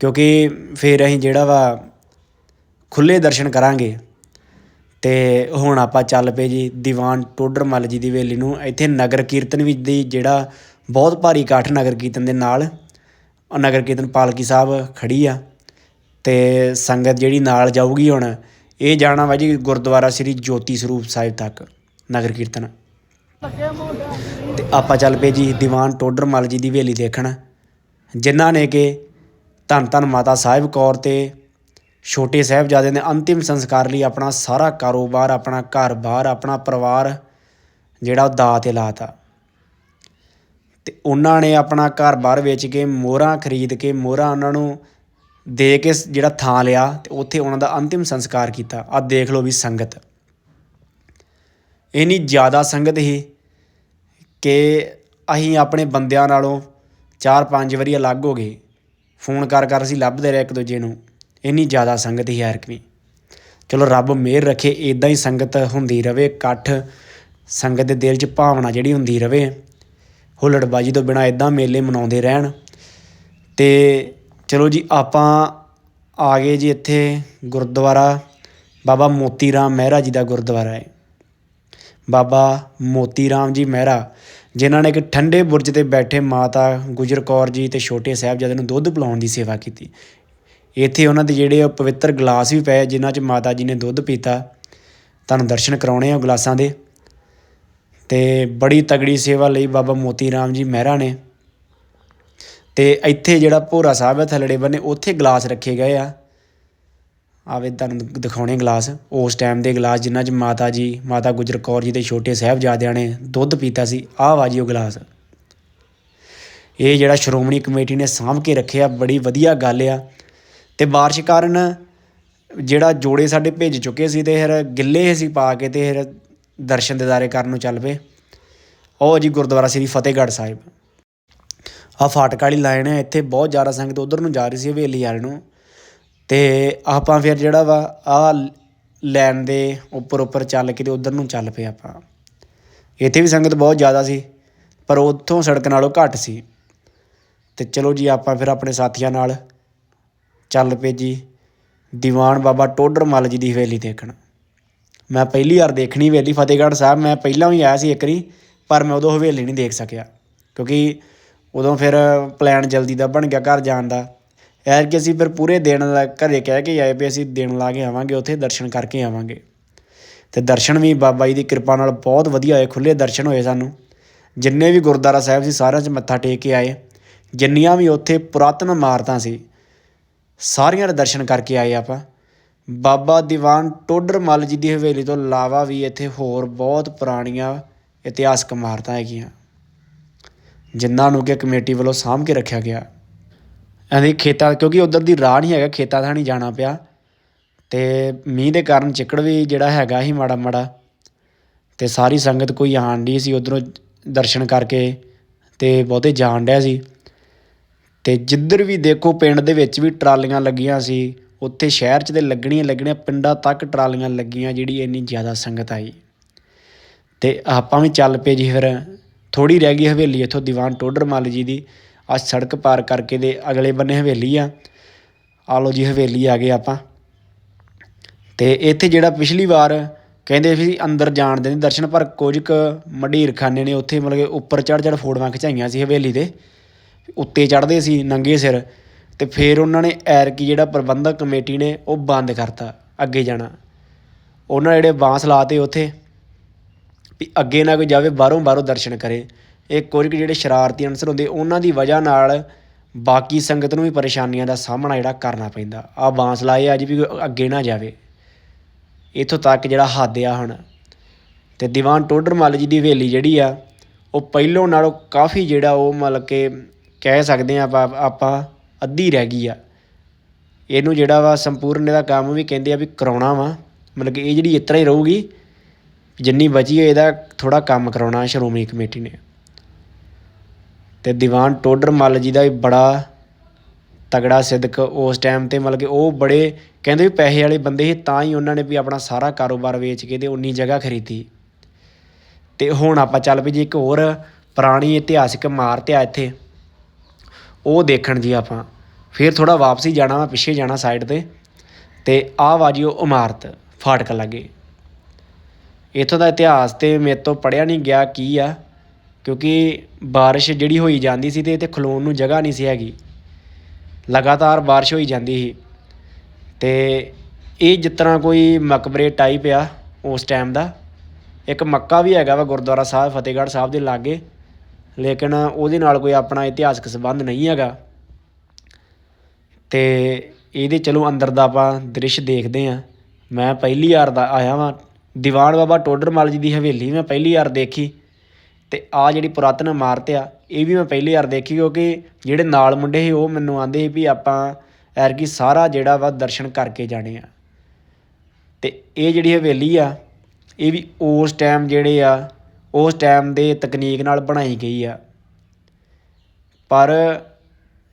Speaker 1: ਕਿਉਂਕਿ ਫਿਰ ਅਸੀਂ ਜਿਹੜਾ ਵਾ ਖੁੱਲੇ ਦਰਸ਼ਨ ਕਰਾਂਗੇ। ਤੇ ਹੁਣ ਆਪਾਂ ਚੱਲ ਪਏ ਜੀ ਦੀਵਾਨ ਟੋਡਰਮੱਲ ਜੀ ਦੀ ਹਵੇਲੀ ਨੂੰ। ਇੱਥੇ ਨਗਰ ਕੀਰਤਨ ਵੀ ਦੀ ਜਿਹੜਾ ਬਹੁਤ ਭਾਰੀ ਇਕੱਠ ਨਗਰ ਕੀਰਤਨ ਦੇ ਨਾਲ ਨਗਰ ਕੀਰਤਨ ਪਾਲਕੀ ਸਾਹਿਬ ਖੜੀ ਆ। ਤੇ ਸੰਗਤ ਜਿਹੜੀ ਨਾਲ ਜਾਊਗੀ ਹੁਣ, ਇਹ ਜਾਣਾ ਵਾ ਜੀ ਗੁਰਦੁਆਰਾ ਸ੍ਰੀ ਜੋਤੀ ਸਰੂਪ ਸਾਹਿਬ ਤੱਕ ਨਗਰ ਕੀਰਤਨ। ਆਪਾਂ ਚੱਲ ਪਏ ਜੀ, ਦੀਵਾਨ ਟੋਡਰ ਟੋਡਰਮੱਲ ਜੀ ਦੀ ਹਵੇਲੀ ਦੇਖਣ। ਜਿਨ੍ਹਾਂ ਨੇ ਕਿ ਧੰਨ ਧੰਨ ਮਾਤਾ ਸਾਹਿਬ ਕੌਰ ਤੇ ਛੋਟੇ ਸਾਹਿਬਜ਼ਾਦੇ ਦੇ ਅੰਤਿਮ ਸੰਸਕਾਰ ਲਈ ਆਪਣਾ ਸਾਰਾ ਕਾਰੋਬਾਰ, ਆਪਣਾ ਘਰ-ਬਾਰ, ਆਪਣਾ ਪਰਿਵਾਰ ਜਿਹੜਾ ਉਹ ਦਾਅ ਤੇ ਲਾਤਾ। ਤੇ ਉਹਨਾਂ ਨੇ ਆਪਣਾ ਘਰ-ਬਾਰ ਵੇਚ ਕੇ ਮੋਹਰਾਂ ਖਰੀਦ ਕੇ, ਮੋਹਰਾਂ ਉਹਨਾਂ ਨੂੰ ਦੇ ਕੇ ਜਿਹੜਾ ਥਾਂ ਲਿਆ ਤੇ ਉੱਥੇ ਉਹਨਾਂ ਦਾ ਅੰਤਿਮ ਸੰਸਕਾਰ ਕੀਤਾ। ਆ ਦੇਖ ਲਓ ਵੀ ਸੰਗਤ। ਇੰਨੀ ਜ਼ਿਆਦਾ ਸੰਗਤ ਸੀ ਕਿ ਅਸੀਂ ਆਪਣੇ ਬੰਦਿਆਂ ਨਾਲੋਂ ਚਾਰ ਪੰਜ ਵਾਰੀ ਅਲੱਗ ਹੋ ਗਏ। ਫੋਨ ਕਰ ਕਰ ਅਸੀਂ ਲੱਭਦੇ ਰਹੇ ਇੱਕ ਦੂਜੇ ਨੂੰ। ਇੰਨੀ ਜ਼ਿਆਦਾ ਸੰਗਤ ਸੀ ਐਰਕਵੀਂ ਚਲੋ ਰੱਬ ਮਿਹਰ ਰੱਖੇ ਇਦਾਂ ਹੀ ਸੰਗਤ ਹੁੰਦੀ ਰਵੇ, ਇਕੱਠ ਸੰਗਤ ਦੇ ਦਿਲ 'ਚ ਭਾਵਨਾ ਜਿਹੜੀ ਹੁੰਦੀ ਰਵੇ। ਹੁੱਲੜਬਾਜੀ ਤੋਂ ਬਿਨਾ ਇਦਾਂ ਮੇਲੇ ਮਨਾਉਂਦੇ ਰਹਿਣ। ਤੇ ਚਲੋ ਜੀ, ਆਪਾਂ ਆ ਗਏ ਜੀ ਇੱਥੇ ਗੁਰਦੁਆਰਾ ਬਾਬਾ ਮੋਤੀ ਰਾਮ ਮਹਿਰਾ ਜੀ ਦਾ ਗੁਰਦੁਆਰਾ ਹੈ। ਬਾਬਾ ਮੋਤੀ ਰਾਮ ਜੀ ਮਹਿਰਾ ਜਿਨ੍ਹਾਂ ਨੇ ਇੱਕ ਠੰਡੇ ਬੁਰਜ ਤੇ ਬੈਠੇ ਮਾਤਾ ਗੁਜਰ ਕੌਰ ਜੀ ਤੇ ਛੋਟੇ ਸਾਹਿਬਜ਼ਾਦੇ ਨੂੰ ਦੁੱਧ ਪਿਲਾਉਣ ਦੀ ਸੇਵਾ ਕੀਤੀ। ਇੱਥੇ ਉਹਨਾਂ ਦੇ ਜਿਹੜੇ ਉਹ ਪਵਿੱਤਰ ਗਲਾਸ ਵੀ ਪਏ, ਜਿਨ੍ਹਾਂ 'ਚ ਮਾਤਾ ਜੀ ਨੇ ਦੁੱਧ ਪੀਤਾ। ਤੁਹਾਨੂੰ ਦਰਸ਼ਨ ਕਰਾਉਣੇ ਆ ਉਹ ਗਲਾਸਾਂ ਦੇ। ਤੇ ਬੜੀ ਤਗੜੀ ਸੇਵਾ ਲਈ ਬਾਬਾ ਮੋਤੀ ਰਾਮ ਜੀ ਮਹਿਰਾ ਨੇ। ਤੇ ਇੱਥੇ ਜਿਹੜਾ ਭੋਰਾ ਸਾਹਿਬ ਹੈ ਥਲੜੇ ਬੰਨੇ, ਉੱਥੇ ਗਲਾਸ ਰੱਖੇ ਗਏ ਆ। ਆਵੇ ਤੁਹਾਨੂੰ ਦਿਖਾਉਣੇ ਗਲਾਸ। ਉਸ ਟਾਈਮ ਦੇ ਗਲਾਸ ਜਿਨ੍ਹਾਂ 'ਚ ਮਾਤਾ ਜੀ, ਮਾਤਾ ਗੁਜਰ ਕੌਰ ਜੀ ਦੇ ਛੋਟੇ ਸਾਹਿਬਜ਼ਾਦਿਆਂ ਨੇ ਦੁੱਧ ਪੀਤਾ ਸੀ, ਆਹ ਵਾ ਜੀ ਉਹ ਗਲਾਸ। ਇਹ ਜਿਹੜਾ ਸ਼੍ਰੋਮਣੀ ਕਮੇਟੀ ਨੇ ਸਾਂਭ ਕੇ ਰੱਖਿਆ, ਬੜੀ ਵਧੀਆ ਗੱਲ ਆ। ਤੇ ਬਾਰਿਸ਼ ਕਾਰਨ ਜਿਹੜਾ ਜੋੜੇ ਸਾਡੇ ਭੇਜ ਚੁੱਕੇ ਸੀ ਤੇ ਫਿਰ ਗਿੱਲੇ ਸੀ ਪਾ ਕੇ ਤੇ ਫਿਰ ਦਰਸ਼ਨ ਦਿਦਾਰੇ ਕਰਨ ਨੂੰ ਚੱਲ ਪਏ। ਉਹ ਜੀ ਗੁਰਦੁਆਰਾ ਸ੍ਰੀ ਫਤਿਹਗੜ੍ਹ ਸਾਹਿਬ। ਆ ਫਾਟਕ ਵਾਲੀ ਲਾਈਨ ਹੈ ਇੱਥੇ ਬਹੁਤ ਜ਼ਿਆਦਾ ਸੰਗਤ ਉਧਰ ਨੂੰ ਜਾ ਰਹੀ ਸੀ ਹਵੇਲੀ ਵਾਲ ਨੂੰ। ਅਤੇ ਆਪਾਂ ਫਿਰ ਜਿਹੜਾ ਵਾ ਆਹ ਲੈਨ ਦੇ ਉੱਪਰ ਉੱਪਰ ਚੱਲ ਕੇ ਅਤੇ ਉੱਧਰ ਨੂੰ ਚੱਲ ਪਏ ਆਪਾਂ। ਇੱਥੇ ਵੀ ਸੰਗਤ ਬਹੁਤ ਜ਼ਿਆਦਾ ਸੀ, ਪਰ ਉੱਥੋਂ ਸੜਕ ਨਾਲੋਂ ਘੱਟ ਸੀ। ਅਤੇ ਚਲੋ ਜੀ, ਆਪਾਂ ਫਿਰ ਆਪਣੇ ਸਾਥੀਆਂ ਨਾਲ ਚੱਲ ਪਏ ਜੀ। ਦੀਵਾਨ ਬਾਬਾ ਟੋਡਰ ਮੱਲ ਜੀ ਦੀ ਹਵੇਲੀ ਦੇਖਣ। ਮੈਂ ਪਹਿਲੀ ਵਾਰ ਦੇਖਣੀ ਹਵੇਲੀ, ਫਤਿਹਗੜ੍ਹ ਸਾਹਿਬ, ਮੈਂ ਪਹਿਲਾਂ ਵੀ ਆਇਆ ਸੀ ਇੱਕ ਵਾਰੀ, ਪਰ ਮੈਂ ਉਦੋਂ ਹਵੇਲੀ ਨਹੀਂ ਦੇਖ ਸਕਿਆ। ਕਿਉਂਕਿ ਉਦੋਂ ਫਿਰ ਪਲਾਨ ਜਲਦੀ ਦਾ ਬਣ ਗਿਆ ਘਰ ਜਾਣ ਦਾ। ਐਰ ਕਿ ਅਸੀਂ ਫਿਰ ਪੂਰੇ ਦਿਨ ਲਾ- ਘਰੇ ਕਹਿ ਕੇ ਆਏ ਵੀ ਅਸੀਂ ਦਿਨ ਲਾ ਕੇ ਆਵਾਂਗੇ, ਉੱਥੇ ਦਰਸ਼ਨ ਕਰਕੇ ਆਵਾਂਗੇ। ਤੇ ਦਰਸ਼ਨ ਵੀ ਬਾਬਾ ਜੀ ਦੀ ਕਿਰਪਾ ਨਾਲ ਬਹੁਤ ਵਧੀਆ ਹੋਏ ਖੁੱਲੇ ਦਰਸ਼ਨ ਹੋਏ ਸਾਨੂੰ। ਜਿੰਨੇ ਵੀ ਗੁਰਦੁਆਰਾ ਸਾਹਿਬ ਸੀ, ਸਾਰਿਆਂ 'ਚ ਮੱਥਾ ਟੇਕ ਕੇ ਆਏ। ਜਿੰਨੀਆਂ ਵੀ ਉੱਥੇ ਪੁਰਾਤਨ ਇਮਾਰਤਾਂ ਸੀ, ਸਾਰੀਆਂ ਦੇ ਦਰਸ਼ਨ ਕਰਕੇ ਆਏ ਆਪਾਂ। ਬਾਬਾ ਦੀਵਾਨ ਟੋਡਰ ਮੱਲ ਜੀ ਦੀ ਹਵੇਲੀ ਤੋਂ ਇਲਾਵਾ ਵੀ ਇੱਥੇ ਹੋਰ ਬਹੁਤ ਪੁਰਾਣੀਆਂ ਇਤਿਹਾਸਕ ਇਮਾਰਤਾਂ ਹੈਗੀਆਂ, ਜਿਨ੍ਹਾਂ ਨੂੰ ਕਿ ਕਮੇਟੀ ਵੱਲੋਂ ਸਾਂਭ ਕੇ ਰੱਖਿਆ ਗਿਆ। ਅਸੀਂ ਖੇਤਾਂ, ਕਿਉਂਕਿ ਉਧਰ ਦੀ ਰਾਹ ਨਹੀਂ ਹੈਗਾ, ਖੇਤਾਂ ਥਾਣੀ ਜਾਣਾ ਪਿਆ। ਅਤੇ ਮੀਂਹ ਦੇ ਕਾਰਨ ਚਿੱਕੜ ਵੀ ਜਿਹੜਾ ਹੈਗਾ ਸੀ ਮਾੜਾ ਮਾੜਾ। ਅਤੇ ਸਾਰੀ ਸੰਗਤ ਕੋਈ ਆਉਣ ਡਈ ਸੀ ਉੱਧਰੋਂ ਦਰਸ਼ਨ ਕਰਕੇ ਅਤੇ ਬਹੁਤੇ ਜਾਣ ਡਿਆ ਸੀ। ਅਤੇ ਜਿੱਧਰ ਵੀ ਦੇਖੋ ਪਿੰਡ ਦੇ ਵਿੱਚ ਵੀ ਟਰਾਲੀਆਂ ਲੱਗੀਆਂ ਸੀ, ਉੱਥੇ ਸ਼ਹਿਰ 'ਚ ਤਾਂ ਲੱਗਣੀਆਂ ਲੱਗਣੀਆਂ ਪਿੰਡਾਂ ਤੱਕ ਟਰਾਲੀਆਂ ਲੱਗੀਆਂ, ਜਿਹੜੀ ਇੰਨੀ ਜ਼ਿਆਦਾ ਸੰਗਤ ਆਈ। ਅਤੇ ਆਪਾਂ ਵੀ ਚੱਲ ਪਏ ਜੀ ਫਿਰ। ਥੋੜ੍ਹੀ ਰਹਿ ਗਈ ਹਵੇਲੀ, ਇੱਥੋਂ ਦੀਵਾਨ ਟੋਡਰ ਮੱਲ ਜੀ ਦੀ। ਆ ਸੜਕ ਪਾਰ ਕਰਕੇ ਦੇ ਅਗਲੇ ਬੰਨੇ ਹਵੇਲੀ ਆ। ਆ ਲੋ ਜੀ, ਹਵੇਲੀ ਆ ਗਏ ਆਪਾਂ। ਤੇ ਇੱਥੇ ਜਿਹੜਾ ਪਿਛਲੀ ਵਾਰ ਕਹਿੰਦੇ ਸੀ ਅੰਦਰ ਜਾਣ ਦੇ ਨਹੀਂ ਦਰਸ਼ਨ, ਪਰ ਕੁਝ ਕੁ ਮੰਡੀਰ ਨੇ ਉੱਥੇ ਮਤਲਬ ਕਿ ਉੱਪਰ ਚੜ ਚੜ ਫੋਟੋਆਂ ਖਿਚਾਈਆਂ ਸੀ ਹਵੇਲੀ ਦੇ। ਉੱਤੇ ਚੜ੍ਹਦੇ ਸੀ ਨੰਗੇ ਸਿਰ। ਤੇ ਫਿਰ ਉਹਨਾਂ ਨੇ ਐਰਕੀ ਜਿਹੜਾ ਪ੍ਰਬੰਧਕ ਕਮੇਟੀ ਨੇ ਉਹ ਬੰਦ ਕਰਤਾ, ਅੱਗੇ ਜਾਣਾ। ਉਹਨਾਂ ਜਿਹੜੇ ਬਾਂਸ ਲਾਤੇ ਉੱਥੇ, ਵੀ ਅੱਗੇ ਨਾ ਕੋਈ ਜਾਵੇ ਬਾਹਰੋਂ ਬਾਹਰੋਂ ਦਰਸ਼ਨ ਕਰੇ। ਇਹ ਕੁਝ ਕੁ ਜਿਹੜੇ ਸ਼ਰਾਰਤੀ ਅਨਸਰ ਹੁੰਦੇ, ਉਹਨਾਂ ਦੀ ਵਜ੍ਹਾ ਨਾਲ ਬਾਕੀ ਸੰਗਤ ਨੂੰ ਵੀ ਪਰੇਸ਼ਾਨੀਆਂ ਦਾ ਸਾਹਮਣਾ ਜਿਹੜਾ ਕਰਨਾ ਪੈਂਦਾ। ਆ ਬਾਂਸ ਲਾਏ ਅੱਜ ਵੀ ਅੱਗੇ ਨਾ ਜਾਵੇ। ਇੱਥੋਂ ਤੱਕ ਜਿਹੜਾ ਹੱਦ ਆ ਹੁਣ। ਤੇ ਦੀਵਾਨ ਟੋਡਰ ਮੱਲ ਜੀ ਦੀ ਹਵੇਲੀ ਜਿਹੜੀ ਆ, ਉਹ ਪਹਿਲੋਂ ਨਾਲੋਂ ਕਾਫੀ ਜਿਹੜਾ ਉਹ ਮਤਲਬ ਕਿ ਕਹਿ ਸਕਦੇ ਆ ਆਪਾਂ ਆਪਾਂ ਅੱਧੀ ਰਹਿ ਗਈ ਆ। ਇਹਨੂੰ ਜਿਹੜਾ ਵਾ ਸੰਪੂਰਨ ਇਹਦਾ ਕੰਮ ਵੀ ਕਹਿੰਦੇ ਆ ਵੀ ਕਰਾਉਣਾ ਵਾ। ਮਤਲਬ ਕਿ ਇਹ ਜਿਹੜੀ ਇਸ ਤਰ੍ਹਾਂ ਹੀ ਰਹੂਗੀ, ਜਿੰਨੀ ਬਚੀ ਹੈ ਇਹਦਾ ਥੋੜਾ ਕੰਮ ਕਰਾਉਣਾ ਸ਼੍ਰੋਮਣੀ ਕਮੇਟੀ ਨੇ। ਅਤੇ ਦੀਵਾਨ ਟੋਡਰ ਮੱਲ ਜੀ ਦਾ ਵੀ ਬੜਾ ਤਗੜਾ ਸਿਦਕ ਉਸ ਟਾਈਮ ਤੇ ਮਤਲਬ ਕਿ ਉਹ ਬੜੇ ਕਹਿੰਦੇ ਵੀ ਪੈਸੇ ਵਾਲੇ ਬੰਦੇ ਸੀ, ਤਾਂ ਹੀ ਉਹਨਾਂ ਨੇ ਵੀ ਆਪਣਾ ਸਾਰਾ ਕਾਰੋਬਾਰ ਵੇਚ ਕੇ ਅਤੇ ਉਨੀ ਜਗ੍ਹਾ ਖਰੀਦੀ। ਅਤੇ ਹੁਣ ਆਪਾਂ ਚੱਲ ਪਈ ਜੀ ਇੱਕ ਹੋਰ ਪੁਰਾਣੀ ਇਤਿਹਾਸਿਕ ਇਮਾਰਤ ਆ ਇੱਥੇ, ਉਹ ਦੇਖਣ ਜੀ ਆਪਾਂ। ਫਿਰ ਥੋੜ੍ਹਾ ਵਾਪਸੀ ਜਾਣਾ ਵਾ, ਪਿੱਛੇ ਜਾਣਾ ਸਾਈਡ ਤੇ। ਅਤੇ ਆਹ ਵਾ ਜੀ ਉਹ ਇਮਾਰਤ, ਫਾਟਕ ਲਾਗੇ। ਇੱਥੋਂ ਦਾ ਇਤਿਹਾਸ ਤੇ ਮੇਰੇ ਤੋਂ ਪੜਿਆ ਨਹੀਂ ਗਿਆ ਕੀ ਆ। ਕਿਉਂਕਿ ਬਾਰਿਸ਼ ਜਿਹੜੀ ਹੋਈ ਜਾਂਦੀ ਸੀ ਤੇ ਇੱਥੇ ਖਲੋਣ ਨੂੰ ਜਗ੍ਹਾ ਨਹੀਂ ਸੀ ਹੈਗੀ। ਲਗਾਤਾਰ ਬਾਰਿਸ਼ ਹੋਈ ਜਾਂਦੀ ਸੀ। ਤੇ ਇਹ ਜਿਸ ਤਰ੍ਹਾਂ ਕੋਈ ਮਕਬਰੇ ਟਾਈਪ ਆ ਉਸ ਟਾਈਮ ਦਾ, ਇੱਕ ਮੱਕਾ ਵੀ ਹੈਗਾ ਵਾ ਗੁਰਦੁਆਰਾ ਸਾਹਿਬ, ਫਤਿਹਗੜ੍ਹ ਸਾਹਿਬ ਦੇ ਲਾਗੇ, ਲੇਕਿਨ ਉਹਦੇ ਨਾਲ ਕੋਈ ਆਪਣਾ ਇਤਿਹਾਸਕ ਸੰਬੰਧ ਨਹੀਂ ਹੈਗਾ। ਤੇ ਇਹਦੇ ਚਲੋ ਅੰਦਰ ਦਾ ਆਪਾਂ ਦ੍ਰਿਸ਼ ਦੇਖਦੇ ਆ ਮੈਂ ਪਹਿਲੀ ਵਾਰ ਦਾ ਆਇਆ ਵਾਂ। ਦੀਵਾਨ ਬਾਬਾ ਟੋਡਰਮਲ ਜੀ ਦੀ ਹਵੇਲੀ ਮੈਂ ਪਹਿਲੀ ਵਾਰ ਦੇਖੀ। ਤੇ ਆ ਜਿਹੜੀ ਪੁਰਾਤਨ ਇਮਾਰਤ ਆ, ਇਹ ਵੀ ਮੈਂ ਪਹਿਲੀ ਵਾਰ ਦੇਖੀ ਕਿਉਂਕਿ ਜਿਹੜੇ ਨਾਲ ਮੁੰਡੇ ਸੀ, ਉਹ ਮੈਨੂੰ ਆਂਦੇ ਸੀ ਵੀ ਆਪਾਂ ਐਰਕੀ ਸਾਰਾ ਜਿਹੜਾ ਵਾ ਦਰਸ਼ਨ ਕਰਕੇ ਜਾਣੇ ਆ। ਤੇ ਇਹ ਜਿਹੜੀ ਹਵੇਲੀ ਆ, ਇਹ ਵੀ ਉਸ ਟਾਈਮ ਜਿਹੜੇ ਆ, ਉਸ ਟਾਈਮ ਦੇ ਤਕਨੀਕ ਨਾਲ ਬਣਾਈ ਗਈ ਆ। ਪਰ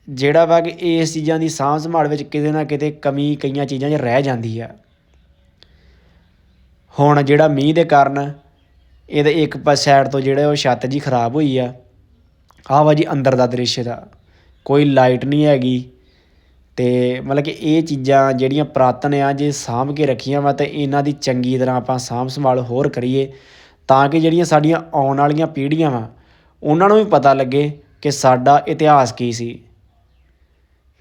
Speaker 1: ਜਿਹੜਾ ਵਾ ਕਿ ਇਸ ਚੀਜ਼ਾਂ ਦੀ ਸਾਂਭ ਸੰਭਾਲ ਵਿੱਚ ਕਿਤੇ ਨਾ ਕਿਤੇ ਕਮੀ ਕਈਆਂ ਚੀਜ਼ਾਂ 'ਚ ਰਹਿ ਜਾਂਦੀ ਆ। ਹੁਣ ਜਿਹੜਾ ਮੀਂਹ ਦੇ ਕਾਰਨ ਇਹਦੇ ਇੱਕ ਪਾਸੇ ਸਾਈਡ ਤੋਂ ਜਿਹੜਾ ਉਹ ਛੱਤ ਜੀ ਖਰਾਬ ਹੋਈ ਆ, ਆਹ ਵਾ ਜੀ ਅੰਦਰ ਦਾ ਦ੍ਰਿਸ਼ ਦਾ ਕੋਈ ਲਾਈਟ ਨਹੀਂ ਹੈਗੀ ਤੇ ਮਤਲਬ ਕਿ ਇਹ ਚੀਜ਼ਾਂ ਜਿਹੜੀਆਂ ਪੁਰਾਤਨ ਆ, ਜੇ ਸਾਂਭ ਕੇ ਰੱਖੀਆਂ ਵਾ ਤੇ ਇਹਨਾਂ ਦੀ ਚੰਗੀ ਤਰ੍ਹਾਂ ਆਪਾਂ ਸਾਂਭ ਸੰਭਾਲ ਹੋਰ ਕਰੀਏ ਤਾਂ ਕਿ ਜਿਹੜੀਆਂ ਸਾਡੀਆਂ ਆਉਣ ਵਾਲੀਆਂ ਪੀੜ੍ਹੀਆਂ ਵਾ, ਉਹਨਾਂ ਨੂੰ ਵੀ ਪਤਾ ਲੱਗੇ ਕਿ ਸਾਡਾ ਇਤਿਹਾਸ ਕੀ ਸੀ।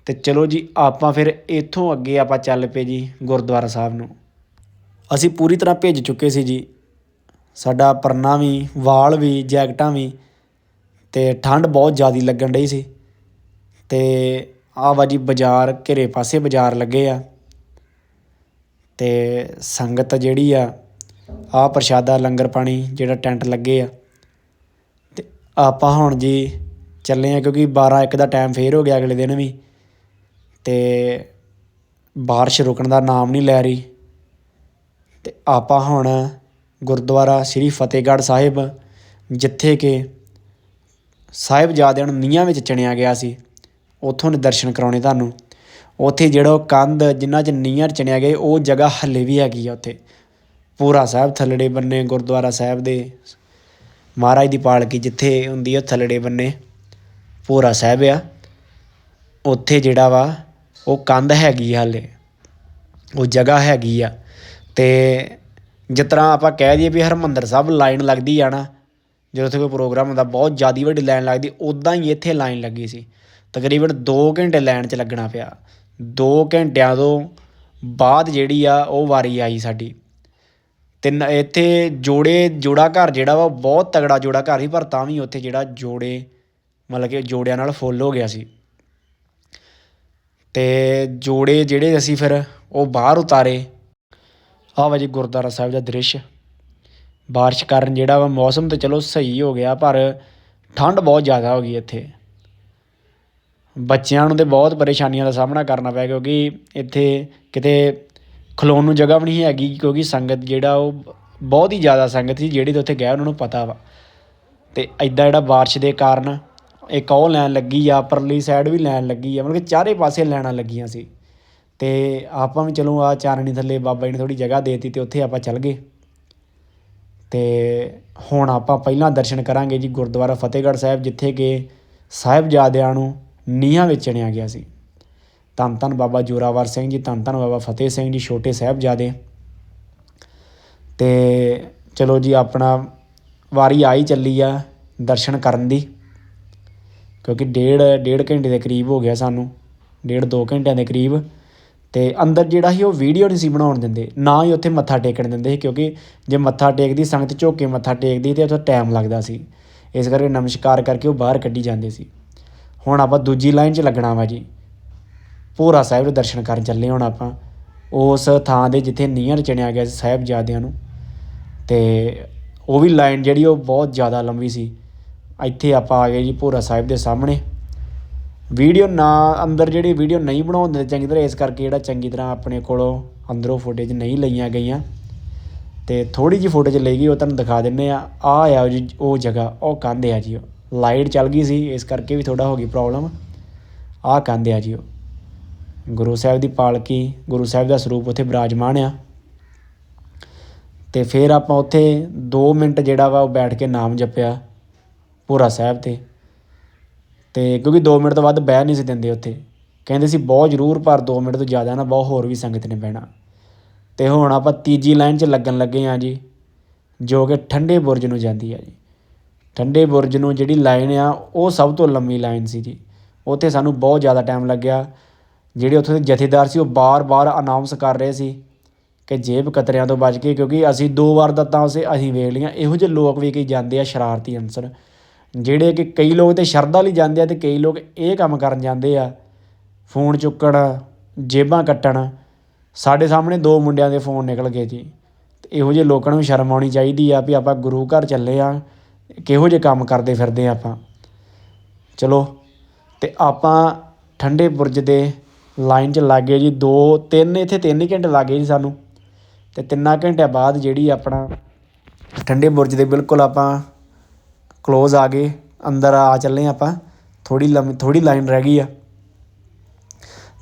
Speaker 1: ਤੇ ਚਲੋ ਜੀ, ਆਪਾਂ ਫਿਰ ਇੱਥੋਂ ਅੱਗੇ ਆਪਾਂ ਚੱਲ ਪਏ ਜੀ ਗੁਰਦੁਆਰਾ ਸਾਹਿਬ ਨੂੰ। ਅਸੀਂ ਪੂਰੀ ਤਰ੍ਹਾਂ ਭੇਜ ਚੁੱਕੇ ਸੀ ਜੀ। ਸਾਡਾ ਪਰਨਾ ਵੀ, ਵਾਲ ਵੀ, ਜੈਕਟਾਂ ਵੀ ਅਤੇ ਠੰਡ ਬਹੁਤ ਜ਼ਿਆਦਾ ਲੱਗਣ ਡਈ ਸੀ। ਅਤੇ ਆਹ ਵਾ ਜੀ ਬਾਜ਼ਾਰ, ਘੇਰੇ ਪਾਸੇ ਬਾਜ਼ਾਰ ਲੱਗੇ ਆ। ਅਤੇ ਸੰਗਤ ਜਿਹੜੀ ਆ, ਆਹ ਪ੍ਰਸ਼ਾਦਾ, ਲੰਗਰ ਪਾਣੀ ਜਿਹੜਾ ਟੈਂਟ ਲੱਗੇ ਆ। ਅਤੇ ਆਪਾਂ ਹੁਣ ਜੀ ਚੱਲੇ ਆ ਕਿਉਂਕਿ 12 1 ਦਾ ਟਾਈਮ ਫੇਰ ਹੋ ਗਿਆ ਅਗਲੇ ਦਿਨ ਵੀ। ਤੇ ਬਾਰਿਸ਼ ਰੁਕਣ ਦਾ ਨਾਮ ਨਹੀਂ ਲੈ ਰਹੀ। ਤੇ ਆਪਾਂ ਹੁਣ ਗੁਰਦੁਆਰਾ ਸ੍ਰੀ ਫਤਿਹਗੜ੍ਹ ਸਾਹਿਬ, ਜਿੱਥੇ ਕਿ ਸਾਹਿਬਜ਼ਾਦਿਆਂ ਨੂੰ ਨੀਹਾਂ ਵਿੱਚ ਚਿਣਿਆ ਗਿਆ ਸੀ। ਉੱਥੋਂ ਦੇ ਦਰਸ਼ਨ ਕਰਾਉਣੇ ਤੁਹਾਨੂੰ। ਉੱਥੇ ਜਿਹੜਾ ਉਹ ਕੰਧ ਜਿਨ੍ਹਾਂ 'ਚ ਨੀਹਾਂ 'ਚ ਚਿਣਿਆ ਗਏ ਉਹ ਜਗ੍ਹਾ ਹੱਲੇ ਵੀ ਹੈਗੀ ਆ ਉੱਥੇ। ਪੂਰਾ ਸਾਹਿਬ ਥੱਲੜੇ ਬੰਨੇ, ਗੁਰਦੁਆਰਾ ਸਾਹਿਬ ਦੇ ਮਹਾਰਾਜ ਦੀ ਪਾਲਕੀ ਜਿੱਥੇ ਹੁੰਦੀ ਆ ਥੱਲੜੇ ਬੰਨੇ। ਪੂਰਾ ਸਾਹਿਬ ਆ। ਉੱਥੇ ਜਿਹੜਾ ਵਾ, ਉਹ ਕੰਧ ਹੈਗੀ ਆ ਹਾਲੇ। ਉਹ ਜਗ੍ਹਾ ਹੈਗੀ ਆ। ਤੇ ਜਿਸ ਤਰ੍ਹਾਂ ਆਪਾਂ ਕਹਿ ਦਈਏ ਵੀ ਹਰਮੰਦਰ ਸਾਹਿਬ ਲਾਈਨ ਲੱਗਦੀ ਆ ਨਾ, ਜਦੋਂ ਉੱਥੇ ਕੋਈ ਪ੍ਰੋਗਰਾਮ ਹੁੰਦਾ, ਬਹੁਤ ਜ਼ਿਆਦਾ ਵੱਡੀ ਲਾਈਨ ਲੱਗਦੀ ਉੱਦਾਂ ਹੀ ਇੱਥੇ ਲਾਈਨ ਲੱਗੀ ਸੀ। ਤਕਰੀਬਨ 2 ਘੰਟੇ ਲਾਈਨ 'ਚ ਲੱਗਣਾ ਪਿਆ। 2 ਘੰਟਿਆਂ ਤੋਂ ਬਾਅਦ ਜਿਹੜੀ ਆ, ਉਹ ਵਾਰੀ ਆਈ ਸਾਡੀ। ਤਿੰਨ ਇੱਥੇ ਜੋੜੇ, ਜੋੜਾ ਘਰ ਜਿਹੜਾ ਵਾ ਬਹੁਤ ਤਗੜਾ ਜੋੜਾ ਘਰ ਸੀ, ਪਰ ਤਾਂ ਵੀ ਉੱਥੇ ਜਿਹੜਾ ਜੋੜੇ, ਮਤਲਬ ਕਿ ਜੋੜਿਆਂ ਨਾਲ ਫੁੱਲ ਹੋ ਗਿਆ ਸੀ। ਤੇ ਜੋੜੇ ਜਿਹੜੇ ਅਸੀਂ ਫਿਰ, ਉਹ ਬਾਹਰ ਉਤਾਰੇ। ਆਹ ਵਾ ਜੀ ਗੁਰਦੁਆਰਾ ਸਾਹਿਬ ਦਾ ਦ੍ਰਿਸ਼। ਬਾਰਿਸ਼ ਕਾਰਨ ਜਿਹੜਾ ਵਾ ਮੌਸਮ ਤਾਂ ਚਲੋ ਸਹੀ ਹੋ ਗਿਆ, ਪਰ ਠੰਡ ਬਹੁਤ ਜ਼ਿਆਦਾ ਹੋ ਗਈ ਇੱਥੇ। ਬੱਚਿਆਂ ਨੂੰ ਤੇ ਬਹੁਤ ਪਰੇਸ਼ਾਨੀਆਂ ਦਾ ਸਾਹਮਣਾ ਕਰਨਾ ਪਿਆ ਕਿਉਂਕਿ ਇੱਥੇ ਕਿਤੇ ਖਲੋਣ ਨੂੰ ਜਗ੍ਹਾ ਵੀ ਨਹੀਂ ਹੈਗੀ ਕਿਉਂਕਿ ਸੰਗਤ ਜਿਹੜਾ ਉਹ ਬਹੁਤ ਹੀ ਜ਼ਿਆਦਾ ਸੰਗਤ ਸੀ ਜਿਹੜੀ ਤੇ ਉੱਥੇ ਗਿਆ ਉਹਨਾਂ ਨੂੰ ਪਤਾ ਵਾ। ਤੇ ਐਦਾਂ ਜਿਹੜਾ ਬਾਰਿਸ਼ ਦੇ ਕਾਰਨ ਇੱਕ ਉਹ ਲੈਣ ਲੱਗੀ ਆ, ਪਰਲੀ ਸਾਈਡ ਵੀ ਲੈਣ ਲੱਗੀ ਆ, ਮਤਲਬ ਕਿ ਚਾਰੇ ਪਾਸੇ ਲੈਣਾ ਲੱਗੀਆਂ ਸੀ। ਤੇ ਆਪਾਂ ਵੀ ਚਲੋ ਆ ਚਾਨਣੀ ਥੱਲੇ ਬਾਬਾ ਜੀ ਨੇ ਥੋੜੀ ਜਗ੍ਹਾ ਦੇਤੀ ਤੇ ਉੱਥੇ ਆਪਾਂ ਚੱਲ ਗਏ। ਤੇ ਹੁਣ ਆਪਾਂ ਪਹਿਲਾਂ ਦਰਸ਼ਨ ਕਰਾਂਗੇ ਜੀ ਗੁਰਦੁਆਰਾ ਫਤਿਹਗੜ੍ਹ ਸਾਹਿਬ, ਜਿੱਥੇ ਕਿ ਸਾਹਿਬਜ਼ਾਦਿਆਂ ਨੂੰ ਨੀਹਾਂ ਵਿੱਚ ਚਿਣਿਆ ਗਿਆ ਸੀ। ਧੰਨ ਧੰਨ ਬਾਬਾ ਜੋਰਾਵਰ ਸਿੰਘ ਜੀ, ਧੰਨ ਧੰਨ ਬਾਬਾ ਫਤਿਹ ਸਿੰਘ ਜੀ, ਛੋਟੇ ਸਾਹਿਬਜ਼ਾਦੇ। ਤੇ ਚਲੋ ਜੀ ਆਪਣਾ ਵਾਰੀ ਆਈ ਚੱਲੀ ਆ ਦਰਸ਼ਨ ਕਰਨ ਦੀ, ਕਿਉਂਕਿ ਡੇਢ ਡੇਢ ਘੰਟੇ ਦੇ ਕਰੀਬ ਹੋ ਗਿਆ ਸਾਨੂੰ, ਡੇਢ ਦੋ ਘੰਟਿਆਂ ਦੇ ਕਰੀਬ। ਤੇ ਅੰਦਰ ਜਿਹੜਾ ਸੀ ਉਹ ਵੀਡੀਓ ਨਹੀਂ ਸੀ ਬਣਾਉਣ ਦਿੰਦੇ, ਨਾ ਹੀ ਉੱਥੇ ਮੱਥਾ ਟੇਕਣ ਦਿੰਦੇ ਸੀ, ਕਿਉਂਕਿ ਜੇ ਮੱਥਾ ਟੇਕਦੀ, ਸੰਗਤ ਝੁੱਕ ਕੇ ਮੱਥਾ ਟੇਕਦੀ ਤੇ ਉੱਥੇ ਟਾਈਮ ਲੱਗਦਾ ਸੀ। ਇਸ ਕਰਕੇ ਨਮਸਕਾਰ ਕਰਕੇ ਉਹ ਬਾਹਰ ਕੱਢੀ ਜਾਂਦੇ ਸੀ। ਹੁਣ ਆਪਾਂ ਦੂਜੀ ਲਾਈਨ 'ਚ ਲੱਗਣਾ ਵਾ ਜੀ। ਭੋਰਾ ਸਾਹਿਬ ਦੇ ਦਰਸ਼ਨ ਕਰਨ ਚੱਲੇ ਹੁਣ ਆਪਾਂ। ਉਸ ਥਾਂ ਦੇ ਜਿੱਥੇ ਨੀਹਾਂ ਚਣਿਆ ਗਿਆ ਸੀ ਸਾਹਿਬਜ਼ਾਦਿਆਂ ਨੂੰ। ਤੇ ਉਹ ਵੀ ਲਾਈਨ ਜਿਹੜੀ ਉਹ ਬਹੁਤ ਜ਼ਿਆਦਾ ਲੰਬੀ ਸੀ। ਇੱਥੇ ਆਪਾਂ ਆ ਗਏ ਜੀ ਭੋਰਾ ਸਾਹਿਬ ਦੇ ਸਾਹਮਣੇ। ਵੀਡੀਓ ਨਾ, ਅੰਦਰ ਜਿਹੜੀ ਵੀਡੀਓ ਨਹੀਂ ਬਣਾਉਣ ਦਿੰਦੇ ਚੰਗੀ ਤਰ੍ਹਾਂ, ਇਸ ਕਰਕੇ ਜਿਹੜਾ ਚੰਗੀ ਤਰ੍ਹਾਂ ਆਪਣੇ ਕੋਲੋਂ ਅੰਦਰੋਂ ਫੁਟੇਜ ਨਹੀਂ ਲਈਆਂ ਗਈਆਂ। ਤੇ ਥੋੜੀ ਜਿਹੀ ਫੁਟੇਜ ਲਈ ਗਈ, ਉਹ ਤੁਹਾਨੂੰ ਦਿਖਾ ਦਿੰਨੇ ਆ। ਆ ਆ ਜੀ, ਉਹ ਜਗ੍ਹਾ, ਉਹ ਕੰਧ ਆ ਜੀ ਉਹ। ਲਾਈਟ ਚੱਲ ਗਈ ਸੀ, ਇਸ ਕਰਕੇ ਵੀ ਥੋੜਾ ਹੋ ਗਈ ਪ੍ਰੋਬਲਮ ਆ ਕੰਧ ਆ ਜੀ ਉਹ। ਗੁਰੂ ਸਾਹਿਬ ਦੀ ਪਾਲਕੀ, ਗੁਰੂ ਸਾਹਿਬ ਦਾ ਸਰੂਪ ਉੱਥੇ ਬਿਰਾਜਮਾਨ ਆ। ਤੇ ਫਿਰ ਆਪਾਂ ਉੱਥੇ 2 ਮਿੰਟ ਜਿਹੜਾ ਵਾ ਉਹ ਬੈਠ ਕੇ ਨਾਮ ਜਪਿਆ ਪੂਰਾ ਸਾਹਿਬ ਤੇ। ਅਤੇ ਕਿਉਂਕਿ ਦੋ ਮਿੰਟ ਤੋਂ ਵੱਧ ਬਹਿ ਨਹੀਂ ਸੀ ਦਿੰਦੇ ਉੱਥੇ। ਕਹਿੰਦੇ ਸੀ, ਬਹੁਤ ਜ਼ਰੂਰ ਪਰ ਦੋ ਮਿੰਟ ਤੋਂ ਜ਼ਿਆਦਾ ਨਾ ਬਹੁਤ ਹੋਰ ਵੀ ਸੰਗਤ ਨੇ ਬਹਿਣਾ। ਅਤੇ ਹੁਣ ਆਪਾਂ ਤੀਜੀ ਲਾਈਨ 'ਚ ਲੱਗਣ ਲੱਗੇ ਹਾਂ ਜੀ, ਜੋ ਕਿ ਠੰਡੇ ਬੁਰਜ ਨੂੰ ਜਾਂਦੀ ਆ ਜੀ। ਠੰਡੇ ਬੁਰਜ ਨੂੰ ਜਿਹੜੀ ਲਾਈਨ ਆ, ਉਹ ਸਭ ਤੋਂ ਲੰਮੀ ਲਾਈਨ ਸੀ ਜੀ। ਉੱਥੇ ਸਾਨੂੰ ਬਹੁਤ ਜ਼ਿਆਦਾ ਟਾਈਮ ਲੱਗਿਆ। ਜਿਹੜੇ ਉੱਥੇ ਦੇ ਜਥੇਦਾਰ ਸੀ, ਉਹ ਬਾਰ-ਬਾਰ ਅਨਾਉਂਸ ਕਰ ਰਹੇ ਸੀ ਕਿ ਜੇਬ ਕਤਰਿਆਂ ਤੋਂ ਬਚ ਕੇ, ਕਿਉਂਕਿ ਅਸੀਂ ਦੋ ਵਾਰ ਦਾ ਤਾਂ ਉਸੇ ਅਸੀਂ ਵੇਖ ਲਈਆਂ। ਇਹੋ ਜਿਹੇ ਲੋਕ ਵੀ ਕਈ ਜਾਂਦੇ ਆ ਸ਼ਰਾਰਤੀ ਅਨਸਰ ਜਿਹੜੇ ਕਿ ਕਈ ਲੋਕ ਤਾਂ ਸ਼ਰਧਾ ਲਈ ਜਾਂਦੇ ਆ ਅਤੇ ਕਈ ਲੋਕ ਇਹ ਕੰਮ ਕਰਨ ਜਾਂਦੇ ਆ। ਫੋਨ ਚੁੱਕਣ, ਜੇਬਾਂ ਕੱਟਣ। ਸਾਡੇ ਸਾਹਮਣੇ ਦੋ ਮੁੰਡਿਆਂ ਦੇ ਫੋਨ ਨਿਕਲ ਗਏ ਜੀ। ਅਤੇ ਇਹੋ ਜਿਹੇ ਲੋਕਾਂ ਨੂੰ ਸ਼ਰਮ ਆਉਣੀ ਚਾਹੀਦੀ ਆ ਵੀ ਆਪਾਂ ਗੁਰੂ ਘਰ ਚੱਲੇ ਆ, ਕਿਹੋ ਜਿਹੇ ਕੰਮ ਕਰਦੇ ਫਿਰਦੇ ਆ ਆਪਾਂ। ਚਲੋ ਅਤੇ ਆਪਾਂ ਠੰਡੇ ਬੁਰਜ ਦੇ ਲਾਈਨ 'ਚ ਲੱਗ ਗਏ ਜੀ। 2 3 ਇੱਥੇ ਤਿੰਨ ਹੀ ਘੰਟੇ ਲੱਗ ਗਏ ਜੀ ਸਾਨੂੰ। ਅਤੇ ਤਿੰਨਾਂ ਘੰਟਿਆਂ ਬਾਅਦ ਜਿਹੜੀ ਆਪਣਾ ਠੰਡੇ ਬੁਰਜ ਦੇ ਬਿਲਕੁਲ ਆਪਾਂ ਕਲੋਜ਼ ਆ ਗਏ, ਅੰਦਰ ਆ ਚੱਲੇ ਆਪਾਂ। ਥੋੜੀ ਲੰਮੀ ਥੋੜੀ ਲਾਈਨ ਰਹਿ ਗਈ ਆ।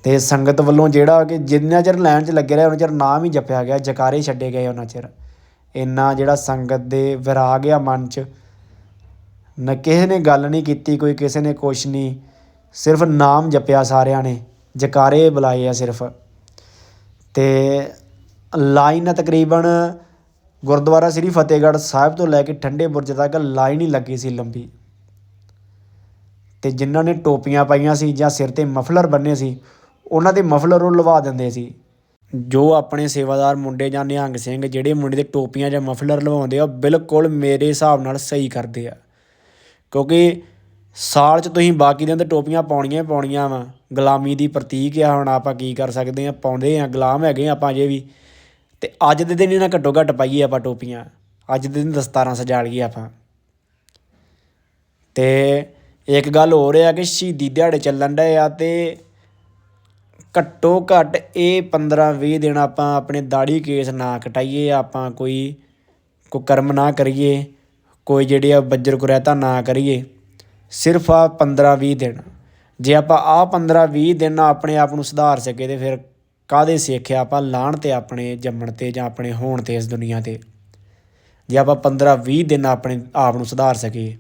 Speaker 1: ਤੇ ਸੰਗਤ ਵੱਲੋਂ ਜਿਹੜਾ ਕਿ ਜਿੰਨਾ ਚਿਰ ਲਾਈਨ 'ਚ ਲੱਗੇ ਰਹੇ, ਉਹਨਾਂ ਚਿਰ ਨਾਮ ਹੀ ਜਪਿਆ ਗਿਆ, ਜਕਾਰੇ ਛੱਡੇ ਗਏ ਉਹਨਾਂ ਚਿਰ। ਇੰਨਾ ਜਿਹੜਾ ਸੰਗਤ ਦੇ ਵਿਰਾ ਗਿਆ ਮਨ 'ਚ, ਨਾ ਕਿਸੇ ਨੇ ਗੱਲ ਨਹੀਂ ਕੀਤੀ, ਕੋਈ ਕਿਸੇ ਨੇ ਕੁਛ ਨਹੀਂ, ਸਿਰਫ ਨਾਮ ਜਪਿਆ ਸਾਰਿਆਂ ਨੇ, ਜਕਾਰੇ ਬੁਲਾਏ ਆ ਸਿਰਫ। ਤੇ ਲਾਈਨ ਤਕਰੀਬਨ ਗੁਰਦੁਆਰਾ ਸ੍ਰੀ ਫਤਿਹਗੜ੍ਹ ਸਾਹਿਬ ਤੋਂ ਲੈ ਕੇ ਠੰਡੇ ਬੁਰਜ ਤੱਕ ਲਾਈਨ ਹੀ ਲੱਗੀ ਸੀ ਲੰਬੀ। ਤੇ ਜਿਨ੍ਹਾਂ ਨੇ ਟੋਪੀਆਂ ਪਾਈਆਂ ਸੀ ਜਾਂ ਸਿਰ ਤੇ ਮਫਲਰ ਬੰਨੇ ਸੀ, ਉਹਨਾਂ ਦੇ ਮਫਲਰ ਉਹ ਲਵਾ ਦਿੰਦੇ ਸੀ। ਜੋ ਆਪਣੇ ਸੇਵਾਦਾਰ ਮੁੰਡੇ ਜਾਂ ਨਿਹੰਗ ਸਿੰਘ ਜਿਹੜੇ ਮੁੰਡੇ ਦੇ ਟੋਪੀਆਂ ਜਾਂ ਮਫਲਰ ਲਵਾਉਂਦੇ ਆ, ਉਹ ਬਿਲਕੁਲ ਮੇਰੇ ਹਿਸਾਬ ਨਾਲ ਸਹੀ ਕਰਦੇ ਆ। ਕਿਉਂਕਿ ਸਾਲ 'ਚ ਤੁਸੀਂ ਬਾਕੀ ਦਿਨ ਤੇ ਟੋਪੀਆਂ ਪਾਉਣੀਆਂ ਹੀ ਪਾਉਣੀਆਂ ਵਾ। ਗੁਲਾਮੀ ਦੀ ਪ੍ਰਤੀਕ ਆ, ਹੁਣ ਆਪਾਂ ਕੀ ਕਰ ਸਕਦੇ ਆ, ਪਾਉਂਦੇ ਆ, ਗੁਲਾਮ ਹੈਗੇ ਆ ਆਪਾਂ ਅਜੇ ਵੀ। ਤੇ ਅੱਜ ਦੇ ਦਿਨ ਇਹਨਾਂ ਘੱਟੋ ਘੱਟ ਪਾਈਏ ਆਪਾਂ ਟੋਪੀਆਂ। ਅੱਜ ਦੇ ਦਿਨ ਦਸਤਾਰਾਂ ਸਜਾ ਲਈਏ ਆਪਾਂ। ਤੇ ਇੱਕ ਗੱਲ ਹੋ ਰਿਹਾ ਕਿ ਸ਼ਹੀਦੀ ਦਿਹਾੜੇ ਚੱਲਣ ਡਏ ਆ ਤੇ ਘੱਟੋ ਘੱਟ ਇਹ 15 20 ਦਿਨ ਆਪਾਂ ਆਪਣੇ ਦਾੜੀ ਕੇਸ ਨਾ ਕਟਾਈਏ, ਆਪਾਂ ਕੋਈ ਕੋ ਕਰਮ ਨਾ ਕਰੀਏ, ਕੋਈ ਜਿਹੜੇ ਆ ਬੱਜਰ ਕੁਰੈਤਾ ਨਾ ਕਰੀਏ। ਸਿਰਫ ਆ 15 20 ਦਿਨ। ਜੇ ਆਪਾਂ ਆ 15 20 ਦਿਨ ਆਪਣੇ ਆਪ ਨੂੰ ਸੁਧਾਰ ਸਕੇ ਤੇ ਫਿਰ ਕਾਦੇ ਸਿੱਖਿਆ ਆਪਾਂ ਲਾਣ ਤੇ ਆਪਣੇ, ਜੰਮਣ ਤੇ ਜਾਂ ਆਪਣੇ ਹੋਣ ਤੇ ਇਸ ਦੁਨੀਆ ਤੇ? ਜੇ ਆਪਾਂ 15 20 ਦਿਨ ਆਪਣੇ ਆਪ ਨੂੰ ਸੁਧਾਰ ਸਕੀਏ।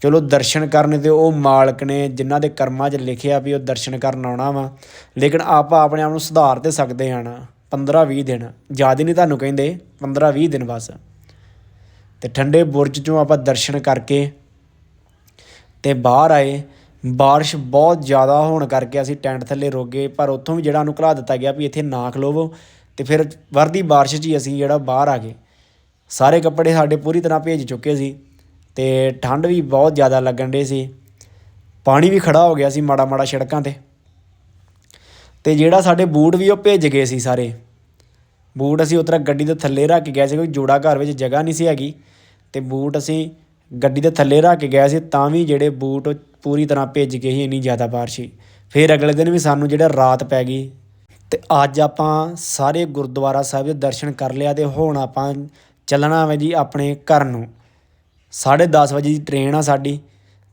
Speaker 1: ਚਲੋ ਦਰਸ਼ਨ ਕਰਨ ਤੇ ਉਹ ਮਾਲਕ ਨੇ ਜਿਨ੍ਹਾਂ ਦੇ ਕਰਮਾਂ 'ਚ ਲਿਖਿਆ ਵੀ ਉਹ ਦਰਸ਼ਨ ਕਰਨ ਆਉਣਾ ਵਾ, ਲੇਕਿਨ ਆਪਾਂ ਆਪਣੇ ਆਪ ਨੂੰ ਸੁਧਾਰ ਤੇ ਸਕਦੇ ਹਾਂ ਨਾ 15 20 ਦਿਨ। ਜ਼ਿਆਦਾ ਨਹੀਂ ਤੁਹਾਨੂੰ ਕਹਿੰਦੇ 15 20 ਦਿਨ ਬਸ। ਤੇ ਠੰਡੇ ਬੁਰਜ ਚੋਂ ਆਪਾਂ ਦਰਸ਼ਨ ਕਰਕੇ ਤੇ ਬਾਹਰ ਆਏ ਬਾਰਿਸ਼ ਬਹੁਤ ਜ਼ਿਆਦਾ ਹੋਣ ਕਰਕੇ ਅਸੀਂ ਟੈਂਟ ਥੱਲੇ ਰੁਕ ਗਏ, ਪਰ ਉੱਥੋਂ ਵੀ ਜਿਹੜਾ ਅਨੁਕਲਾ ਦਿੱਤਾ ਗਿਆ ਵੀ ਇੱਥੇ ਨਾ ਖਲੋਵੋ ਤੇ ਫਿਰ ਵਰਦੀ ਬਾਰਿਸ਼ 'ਚ ਹੀ ਅਸੀਂ ਜਿਹੜਾ ਬਾਹਰ ਆ ਗਏ। ਸਾਰੇ ਕੱਪੜੇ ਸਾਡੇ ਪੂਰੀ ਤਰ੍ਹਾਂ ਭੇਜ ਚੁੱਕੇ ਸੀ ਤੇ ਠੰਡ ਵੀ ਬਹੁਤ ਜ਼ਿਆਦਾ ਲੱਗਣ ਡੇ ਸੀ। ਪਾਣੀ ਵੀ ਖੜਾ ਹੋ ਗਿਆ ਸੀ ਮਾੜਾ ਮਾੜਾ ਸੜਕਾਂ ਤੇ। ਤੇ ਜਿਹੜਾ ਸਾਡੇ ਬੂਟ ਵੀ ਉਹ ਭੇਜ ਗਏ ਸੀ ਸਾਰੇ। ਬੂਟ ਅਸੀਂ ਉਤਰਾ ਗੱਡੀ ਦੇ ਥੱਲੇ ਰੱਖ ਕੇ ਗਏ ਸੀ ਕਿਉਂਕਿ ਜੋੜਾ ਘਰ ਵਿੱਚ ਜਗ੍ਹਾ ਨਹੀਂ ਸੀ ਹੈਗੀ। ਤੇ ਬੂਟ ਅਸੀਂ ਗੱਡੀ ਦੇ ਥੱਲੇ ਰੱਖ ਕੇ ਗਏ ਸੀ ਤਾਂ ਵੀ ਜਿਹੜੇ ਬੂਟ ਉਹ ਪੂਰੀ ਤਰ੍ਹਾਂ ਭਿੱਜ ਗਏ ਸੀ, ਇੰਨੀ ਜ਼ਿਆਦਾ ਬਾਰਿਸ਼ ਸੀ। ਫਿਰ ਅਗਲੇ ਦਿਨ ਵੀ ਸਾਨੂੰ ਜਿਹੜਾ ਰਾਤ ਪੈ ਗਈ ਤੇ ਅੱਜ ਆਪਾਂ ਸਾਰੇ ਗੁਰਦੁਆਰਾ ਸਾਹਿਬ ਦੇ ਦਰਸ਼ਨ ਕਰ ਲਿਆ ਤੇ ਹੁਣ ਆਪਾਂ ਚੱਲਣਾ ਵਾ ਜੀ ਆਪਣੇ ਘਰ ਨੂੰ। 10:30 ਵਜੇ ਦੀ ਟ੍ਰੇਨ ਆ ਸਾਡੀ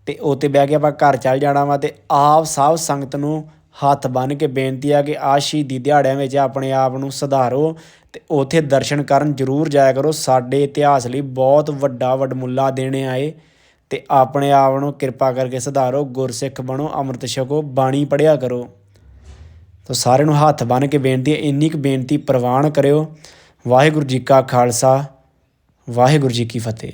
Speaker 1: ਤੇ ਉੱਤੇ ਬਹਿ ਕੇ ਆਪਾਂ ਘਰ ਚੱਲ ਜਾਣਾ ਵਾ ਤੇ ਆਪ ਸਭ ਸੰਗਤ ਨੂੰ ਹੱਥ ਬੰਨ੍ਹ ਕੇ ਬੇਨਤੀ ਆ ਕਿ ਆ ਸ਼ਹੀਦੀ ਦਿਹਾੜਿਆਂ ਵਿੱਚ ਆਪਣੇ ਆਪ ਨੂੰ ਸੁਧਾਰੋ ਤੇ ਉੱਥੇ ਦਰਸ਼ਨ ਕਰਨ ਜ਼ਰੂਰ ਜਾਇਆ ਕਰੋ। ਸਾਡੇ ਇਤਿਹਾਸ ਲਈ ਬਹੁਤ ਵੱਡਾ ਵਡਮੁੱਲਾ ਦੇਣੇ ਆਏ। ਤੇ ਆਪਣੇ ਆਪ ਨੂੰ ਕਿਰਪਾ ਕਰਕੇ ਸੁਧਾਰੋ, ਗੁਰਸਿੱਖ ਬਣੋ, ਅੰਮ੍ਰਿਤ ਛਕੋ, ਬਾਣੀ ਪੜਿਆ ਕਰੋ। ਤਾਂ ਸਾਰਿਆਂ ਨੂੰ ਹੱਥ ਬੰਨ੍ਹ ਕੇ ਬੇਨਤੀ ਹੈ, ਇੰਨੀ ਕੁ ਬੇਨਤੀ ਪ੍ਰਵਾਨ ਕਰਿਓ। ਵਾਹਿਗੁਰੂ ਜੀ ਕਾ ਖਾਲਸਾ, ਵਾਹਿਗੁਰੂ ਜੀ ਕੀ ਫਤਿਹ।